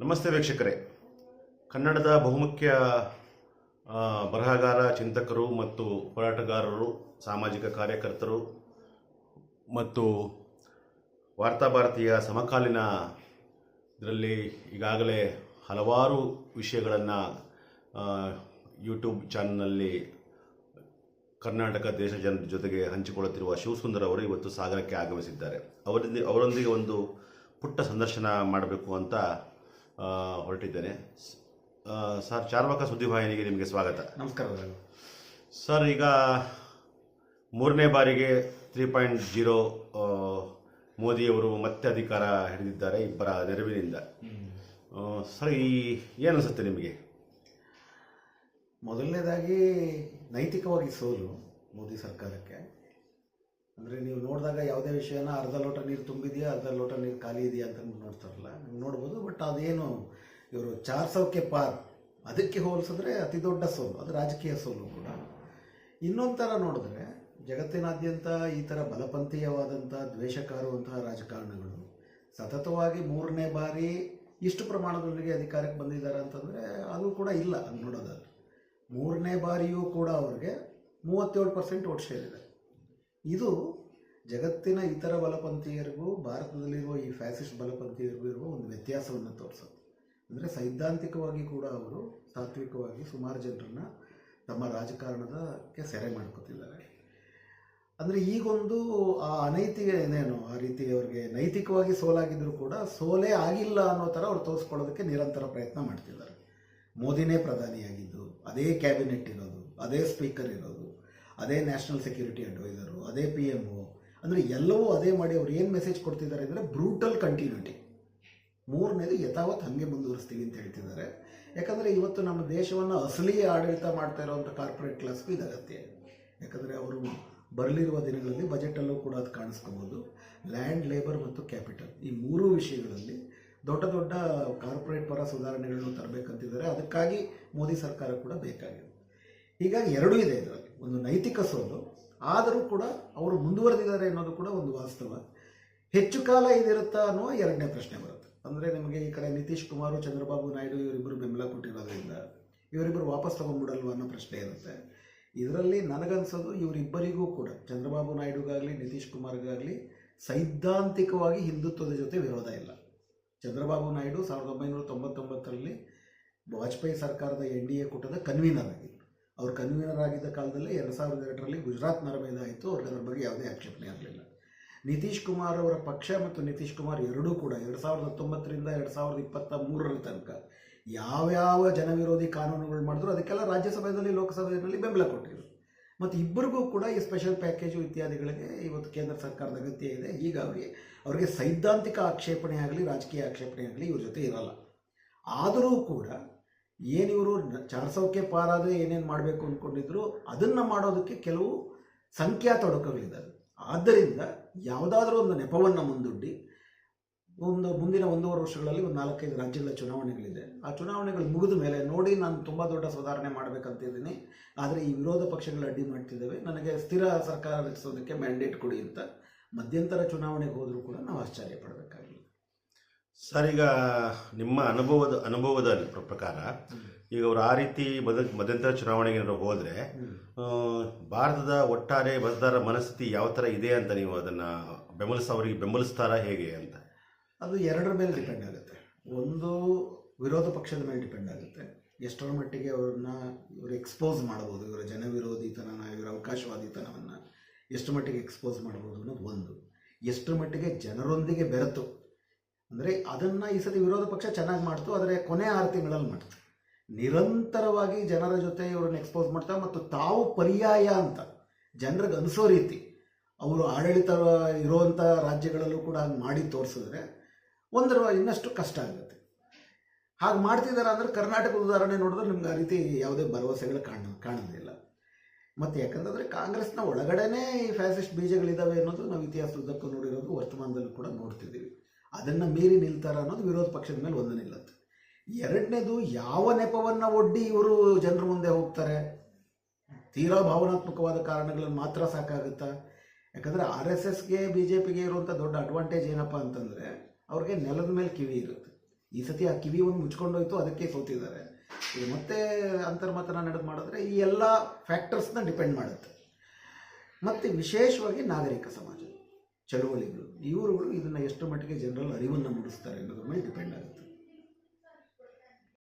ನಮಸ್ತೆ ವೀಕ್ಷಕರೇ. ಕನ್ನಡದ ಬಹುಮುಖ್ಯ ಬರಹಗಾರ, ಚಿಂತಕರು ಮತ್ತು ಹೋರಾಟಗಾರರು, ಸಾಮಾಜಿಕ ಕಾರ್ಯಕರ್ತರು ಮತ್ತು ವಾರ್ತಾಭಾರತೀಯ ಸಮಕಾಲೀನ ಇದರಲ್ಲಿ ಈಗಾಗಲೇ ಹಲವಾರು ವಿಷಯಗಳನ್ನು ಯೂಟ್ಯೂಬ್ ಚಾನಲ್ನಲ್ಲಿ ಕರ್ನಾಟಕ ದೇಶ ಜನರ ಜೊತೆಗೆ ಹಂಚಿಕೊಳ್ಳುತ್ತಿರುವ ಶಿವಸುಂದರ್ ಅವರು ಇವತ್ತು ಸಾಗರಕ್ಕೆ ಆಗಮಿಸಿದ್ದಾರೆ. ಅವರೊಂದಿಗೆ ಅವರೊಂದಿಗೆ ಒಂದು ಪುಟ್ಟ ಸಂದರ್ಶನ ಮಾಡಬೇಕು ಅಂತ ಹೊರಟಿದ್ದೇನೆ. ಸರ್ ಚಾರ್ವಾಕ ಸುದ್ದಿವಾಹಿನಿಗೆ ನಿಮಗೆ ಸ್ವಾಗತ. ನಮಸ್ಕಾರ ಸರ್. ಈಗ ಮೂರನೇ ಬಾರಿಗೆ ತ್ರೀ ಪಾಯಿಂಟ್ ಜೀರೋ ಮೋದಿಯವರು ಮತ್ತೆ ಅಧಿಕಾರ ಹಿಡಿದಿದ್ದಾರೆ ಇಬ್ಬರ ನೆರವಿನಿಂದ. ಸರ್ ಈ ಏನು ಅನಿಸುತ್ತೆ ನಿಮಗೆ? ಮೊದಲನೇದಾಗಿ ನೈತಿಕವಾಗಿ ಸೋಲು ಮೋದಿ ಸರ್ಕಾರಕ್ಕೆ. ಅಂದರೆ ನೀವು ನೋಡಿದಾಗ ಯಾವುದೇ ವಿಷಯನ ಅರ್ಧ ಲೋಟ ನೀರು ತುಂಬಿದೆಯಾ, ಅರ್ಧ ಲೋಟ ನೀರು ಖಾಲಿ ಇದೆಯಾ ಅಂತ ನೋಡ್ತಾರಲ್ಲ ಹಂಗೆ ನೋಡ್ಬೋದು ಬಟ್ ಅದೇನು ಇವರು ಚಾರ್ ಸೌಕ್ಕೆ ಪಾರ್. ಅದಕ್ಕೆ ಹೋಲಿಸಿದ್ರೆ ಅತಿ ದೊಡ್ಡ ಸೋಲು, ಅದು ರಾಜಕೀಯ ಸೋಲು ಕೂಡ. ಇನ್ನೊಂದು ಥರ ನೋಡಿದ್ರೆ ಜಗತ್ತಿನಾದ್ಯಂತ ಈ ಥರ ಬಲಪಂಥೀಯವಾದಂಥ ದ್ವೇಷಕಾರುವಂತಹ ರಾಜಕಾರಣಗಳು ಸತತವಾಗಿ ಮೂರನೇ ಬಾರಿ ಇಷ್ಟು ಪ್ರಮಾಣದೊಂದಿಗೆ ಅಧಿಕಾರಕ್ಕೆ ಬಂದಿದ್ದಾರೆ ಅಂತಂದರೆ ಅದು ಕೂಡ ಇಲ್ಲ ನೋಡೋದಾದ್ರೆ. ಮೂರನೇ ಬಾರಿಯೂ ಕೂಡ ಅವ್ರಿಗೆ ಮೂವತ್ತೇಳು ಪರ್ಸೆಂಟ್ ಓಟ್ ಶೇರ್ ಇದೆ ಇದು ಜಗತ್ತಿನ ಇತರ ಬಲಪಂಥೀಯರಿಗೂ, ಭಾರತದಲ್ಲಿರುವ ಈ ಫ್ಯಾಸಿಸ್ಟ್ ಬಲಪಂಥೀಯರಿಗೂ ಇರುವ ಒಂದು ವ್ಯತ್ಯಾಸವನ್ನು ತೋರಿಸುತ್ತೆ ಅಂದರೆ ಸೈದ್ಧಾಂತಿಕವಾಗಿ ಕೂಡ ಅವರು ತಾತ್ವಿಕವಾಗಿ ಸುಮಾರು ಜನರನ್ನ ತಮ್ಮ ರಾಜಕಾರಣದಕ್ಕೆ ಸೆರೆ ಮಾಡ್ಕೋತಿದ್ದಾರೆ. ಅಂದರೆ ಈಗೊಂದು ಆ ಅನೈತಿಕ ಏನೇನು, ಆ ರೀತಿ ಅವ್ರಿಗೆ ನೈತಿಕವಾಗಿ ಸೋಲಾಗಿದ್ದರೂ ಕೂಡ ಸೋಲೇ ಆಗಿಲ್ಲ ಅನ್ನೋ ಥರ ಅವ್ರು ತೋರಿಸ್ಕೊಳ್ಳೋದಕ್ಕೆ ನಿರಂತರ ಪ್ರಯತ್ನ ಮಾಡ್ತಿದ್ದಾರೆ. ಮೋದಿನೇ ಪ್ರಧಾನಿಯಾಗಿದ್ದು, ಅದೇ ಕ್ಯಾಬಿನೆಟ್ ಇರೋದು, ಅದೇ ಸ್ಪೀಕರ್ ಇರೋದು. ಅದೇ ನ್ಯಾಷನಲ್ ಸೆಕ್ಯೂರಿಟಿ ಅಡ್ವೈಸರು ಅದೇ ಪಿ ಎಂ ಒ ಅಂದರೆ ಎಲ್ಲವೂ ಅದೇ ಮಾಡಿ ಅವ್ರು ಏನು ಮೆಸೇಜ್ ಕೊಡ್ತಿದ್ದಾರೆ ಅಂದರೆ ಬ್ರೂಟಲ್ ಕಂಟಿನ್ಯೂಟಿ ಮೂರನೇದು ಯಥಾವತ್ ಹಾಗೆ ಮುಂದುವರಿಸ್ತೀವಿ ಅಂತ ಹೇಳ್ತಿದ್ದಾರೆ. ಯಾಕಂದರೆ ಇವತ್ತು ನಮ್ಮ ದೇಶವನ್ನು ಅಸಲಿ ಆಡಳಿತ ಮಾಡ್ತಾ ಇರೋವಂಥ ಕಾರ್ಪೊರೇಟ್ ಕ್ಲಾಸ್ಗೂ ಇದು ಅಗತ್ಯ. ಯಾಕಂದರೆ ಅವರು ಬರಲಿರುವ ದಿನಗಳಲ್ಲಿ ಬಜೆಟಲ್ಲೂ ಕೂಡ ಅದು ಕಾಣಿಸ್ಕೋಬೋದು. ಲ್ಯಾಂಡ್ ಲೇಬರ್ ಮತ್ತು ಕ್ಯಾಪಿಟಲ್ ಈ ಮೂರು ವಿಷಯಗಳಲ್ಲಿ ದೊಡ್ಡ ದೊಡ್ಡ ಕಾರ್ಪೊರೇಟ್ ಪರ ಸುಧಾರಣೆಗಳನ್ನು ತರಬೇಕಂತಿದ್ದಾರೆ. ಅದಕ್ಕಾಗಿ ಮೋದಿ ಸರ್ಕಾರ ಕೂಡ ಬೇಕಾಗಿದೆ. ಹೀಗಾಗಿ ಎರಡೂ ಇದೆ ಇದರಲ್ಲಿ. ಒಂದು ನೈತಿಕ ಸೋಲು, ಆದರೂ ಕೂಡ ಅವರು ಮುಂದುವರೆದಿದ್ದಾರೆ ಅನ್ನೋದು ಕೂಡ ಒಂದು ವಾಸ್ತವ. ಹೆಚ್ಚು ಕಾಲ ಇದಿರುತ್ತಾ ಅನ್ನುವ ಎರಡನೇ ಪ್ರಶ್ನೆ ಬರುತ್ತೆ. ಅಂದರೆ ನಿಮಗೆ ಈ ಕಡೆ ನಿತೀಶ್ ಕುಮಾರ್, ಚಂದ್ರಬಾಬು ನಾಯ್ಡು ಇವರಿಬ್ಬರು ಬೆಂಬಲ ಕೊಟ್ಟಿರೋದ್ರಿಂದ ಇವರಿಬ್ಬರು ವಾಪಸ್ ತಗೊಂಡ್ಬಿಡಲ್ವ ಅನ್ನೋ ಪ್ರಶ್ನೆ ಇರುತ್ತೆ. ಇದರಲ್ಲಿ ನನಗನ್ಸೋದು ಇವರಿಬ್ಬರಿಗೂ ಕೂಡ, ಚಂದ್ರಬಾಬು ನಾಯ್ಡುಗಾಗಲಿ, ನಿತೀಶ್ ಕುಮಾರ್ಗಾಗಲಿ ಸೈದ್ಧಾಂತಿಕವಾಗಿ ಹಿಂದುತ್ವದ ಜೊತೆ ವಿರೋಧ ಇಲ್ಲ. ಚಂದ್ರಬಾಬು ನಾಯ್ಡು ಸಾವಿರದ ಒಂಬೈನೂರ ತೊಂಬತ್ತೊಂಬತ್ತರಲ್ಲಿ ವಾಜಪೇಯಿ ಸರ್ಕಾರದ ಎನ್ ಡಿ ಎ ಕೂಟದ ಕನ್ವೀನರ್ ಆಗಿದ್ದರು ಅವ್ರು ಕನ್ವೀನರ್ ಆಗಿದ್ದ ಕಾಲದಲ್ಲಿ ಎರಡು ಸಾವಿರದ ಎರಡರಲ್ಲಿ ಗುಜರಾತ್ ನರಮೇಧ ಆಯಿತು. ಅವ್ರಿಗೆ ಅದರ ಬಗ್ಗೆ ಯಾವುದೇ ಆಕ್ಷೇಪಣೆ ಆಗಲಿಲ್ಲ. ನಿತೀಶ್ ಕುಮಾರ್ ಅವರ ಪಕ್ಷ ಮತ್ತು ನಿತೀಶ್ ಕುಮಾರ್ ಎರಡೂ ಕೂಡ ಎರಡು ಸಾವಿರದ ಹತ್ತೊಂಬತ್ತರಿಂದ ಎರಡು ಸಾವಿರದ ಇಪ್ಪತ್ತ ಮೂರರ ತನಕ ಯಾವ್ಯಾವ ಜನವಿರೋಧಿ ಕಾನೂನುಗಳು ಮಾಡಿದ್ರು ಅದಕ್ಕೆಲ್ಲ ರಾಜ್ಯಸಭೆಯಲ್ಲಿ, ಲೋಕಸಭೆಯಲ್ಲಿ ಬೆಂಬಲ ಕೊಟ್ಟಿದ್ರು. ಮತ್ತು ಇಬ್ಬರಿಗೂ ಕೂಡ ಈ ಸ್ಪೆಷಲ್ ಪ್ಯಾಕೇಜು ಇತ್ಯಾದಿಗಳಿಗೆ ಇವತ್ತು ಕೇಂದ್ರ ಸರ್ಕಾರದ ಅಗತ್ಯ ಇದೆ. ಹೀಗಾಗಿ ಅವರಿಗೆ ಸೈದ್ಧಾಂತಿಕ ಆಕ್ಷೇಪಣೆ ಆಗಲಿ, ರಾಜಕೀಯ ಆಕ್ಷೇಪಣೆ ಆಗಲಿ ಇವ್ರ ಜೊತೆ ಇರಲ್ಲ. ಆದರೂ ಕೂಡ ಏನಿವರು ಚಾರ್ಸೋಕೆ ಪಾರಾದರೆ ಏನೇನು ಮಾಡಬೇಕು ಅಂದ್ಕೊಂಡಿದ್ರು ಅದನ್ನು ಮಾಡೋದಕ್ಕೆ ಕೆಲವು ಸಂಖ್ಯಾ ತೊಡಕಗಳಿದ್ದಾವೆ ಆದ್ದರಿಂದ ಯಾವುದಾದ್ರೂ ಒಂದು ನೆಪವನ್ನು ಮುಂದೂಡಿ ಒಂದು ಮುಂದಿನ ಒಂದೂವರೆ ವರ್ಷಗಳಲ್ಲಿ ಒಂದು ನಾಲ್ಕೈದು ರಾಜ್ಯಗಳ ಚುನಾವಣೆಗಳಿದೆ. ಆ ಚುನಾವಣೆಗಳು ಮುಗಿದ ಮೇಲೆ ನೋಡಿ ನಾನು ತುಂಬ ದೊಡ್ಡ ಸುಧಾರಣೆ ಮಾಡಬೇಕಂತಿದ್ದೀನಿ ಆದರೆ ಈ ವಿರೋಧ ಪಕ್ಷಗಳು ಅಡ್ಡಿ ಮಾಡ್ತಿದ್ದಾವೆ. ನನಗೆ ಸ್ಥಿರ ಸರ್ಕಾರ ರಚಿಸೋದಕ್ಕೆ ಮ್ಯಾಂಡೇಟ್ ಕೊಡಿ ಅಂತ ಮಧ್ಯಂತರ ಚುನಾವಣೆಗೆ ಹೋದರೂ ಕೂಡ ನಾವು ಆಶ್ಚರ್ಯ ಪಡಬೇಕಾಗಿಲ್ಲ. ಸರ್ ಈಗ ನಿಮ್ಮ ಅನುಭವದ ಅನುಭವದ ಪ್ರಕಾರ ಈಗ ಅವರು ಆ ರೀತಿ ಮದ ಮಧ್ಯಂತರ ಚುನಾವಣೆಗೆ ಏನಾದ್ರು ಹೋದರೆ ಭಾರತದ ಒಟ್ಟಾರೆ ಮತದಾರರ ಮನಸ್ಥಿತಿ ಯಾವ ಥರ ಇದೆ ಅಂತ ನೀವು ಅದನ್ನು ಬೆಂಬಲಿಸ ಅವರಿಗೆ ಬೆಂಬಲಿಸ್ತಾರಾ ಹೇಗೆ ಅಂತ? ಅದು ಎರಡರ ಮೇಲೆ ಡಿಪೆಂಡ್ ಆಗುತ್ತೆ. ಒಂದು ವಿರೋಧ ಪಕ್ಷದ ಮೇಲೆ ಡಿಪೆಂಡ್ ಆಗುತ್ತೆ. ಎಷ್ಟರ ಮಟ್ಟಿಗೆ ಅವ್ರನ್ನ ಇವರು ಎಕ್ಸ್ಪೋಸ್ ಮಾಡ್ಬೋದು ಇವರ ಜನವಿರೋಧಿತನ ಇವರ ಅವಕಾಶವಾದಿತನವನ್ನು ಎಷ್ಟು ಮಟ್ಟಿಗೆ ಎಕ್ಸ್ಪೋಸ್ ಮಾಡ್ಬೋದು ಅನ್ನೋದು ಒಂದು. ಎಷ್ಟರ ಮಟ್ಟಿಗೆ ಜನರೊಂದಿಗೆ ಬೆರೆತು ಅಂದರೆ ಅದನ್ನು ಈ ಸತಿ ವಿರೋಧ ಪಕ್ಷ ಚೆನ್ನಾಗಿ ಮಾಡ್ತು, ಆದರೆ ಕೊನೆ ಆರು ತಿಂಗಳಲ್ಲಿ ಮಾಡ್ತು. ನಿರಂತರವಾಗಿ ಜನರ ಜೊತೆ ಇವ್ರನ್ನ ಎಕ್ಸ್ಪೋಸ್ ಮಾಡ್ತಾ ಮತ್ತು ತಾವು ಪರ್ಯಾಯ ಅಂತ ಜನರಿಗೆ ಅನಿಸೋ ರೀತಿ ಅವರು ಆಡಳಿತ ಇರುವಂಥ ರಾಜ್ಯಗಳಲ್ಲೂ ಕೂಡ ಹಾಗೆ ಮಾಡಿ ತೋರಿಸಿದ್ರೆ ಒಂದರ ಇನ್ನಷ್ಟು ಕಷ್ಟ ಆಗುತ್ತೆ. ಹಾಗೆ ಮಾಡ್ತಿದ್ದಾರೆ ಅಂದರೆ ಕರ್ನಾಟಕದ ಉದಾಹರಣೆ ನೋಡಿದ್ರೆ ನಿಮ್ಗೆ ಆ ರೀತಿ ಯಾವುದೇ ಭರವಸೆಗಳು ಕಾಣ ಕಾಣೋದಿಲ್ಲ ಮತ್ತು ಯಾಕಂತಂದರೆ ಕಾಂಗ್ರೆಸ್ನ ಒಳಗಡೆನೇ ಈ ಫ್ಯಾಸಿಸ್ಟ್ ಬೀಜಗಳಿದ್ದಾವೆ ಅನ್ನೋದು ನಾವು ಇತಿಹಾಸದುದ್ದಕ್ಕೂ ನೋಡಿರೋದು, ವರ್ತಮಾನದಲ್ಲೂ ಕೂಡ ನೋಡ್ತಿದ್ದೀವಿ. ಅದನ್ನು ಮೀರಿ ನಿಲ್ತಾರ ಅನ್ನೋದು ವಿರೋಧ ಪಕ್ಷದ ಮೇಲೆ ಒಂದು ನಿಲ್ಲುತ್ತೆ. ಎರಡನೇದು ಯಾವ ನೆಪವನ್ನು ಒಡ್ಡಿ ಇವರು ಜನರ ಮುಂದೆ ಹೋಗ್ತಾರೆ? ತೀರಾ ಭಾವನಾತ್ಮಕವಾದ ಕಾರಣಗಳನ್ನು ಮಾತ್ರ ಸಾಕಾಗುತ್ತಾ? ಯಾಕಂದರೆ ಆರ್ ಎಸ್ ಎಸ್ಗೆ, ಬಿ ಜೆ ಪಿಗೆ ಇರುವಂಥ ದೊಡ್ಡ ಅಡ್ವಾಂಟೇಜ್ ಏನಪ್ಪ ಅಂತಂದರೆ, ಅವ್ರಿಗೆ ನೆಲದ ಮೇಲೆ ಕಿವಿ ಇರುತ್ತೆ. ಈ ಸತಿ ಆ ಕಿವಿ ಒಂದು ಮುಚ್ಕೊಂಡೋಯ್ತು, ಅದಕ್ಕೆ ಸೋತಿದ್ದಾರೆ. ಇದು ಮತ್ತೆ ಅಂತರ್ಮತನ ನಡೆದು ಮಾಡಿದ್ರೆ ಈ ಎಲ್ಲ ಫ್ಯಾಕ್ಟರ್ಸ್ನ ಡಿಪೆಂಡ್ ಮಾಡುತ್ತೆ. ಮತ್ತು ವಿಶೇಷವಾಗಿ ನಾಗರಿಕ ಸಮಾಜ. ಚಳುವಳಿಗಳು. ಇವರುಗಳು ಇದನ್ನು ಎಷ್ಟು ಮಟ್ಟಿಗೆ ಜನರಲ್ಲಿ ಅರಿವನ್ನು ಮೂಡಿಸ್ತಾರೆ ಅನ್ನೋದ್ರ ಮೇಲೆ ಡಿಪೆಂಡ್ ಆಗುತ್ತೆ.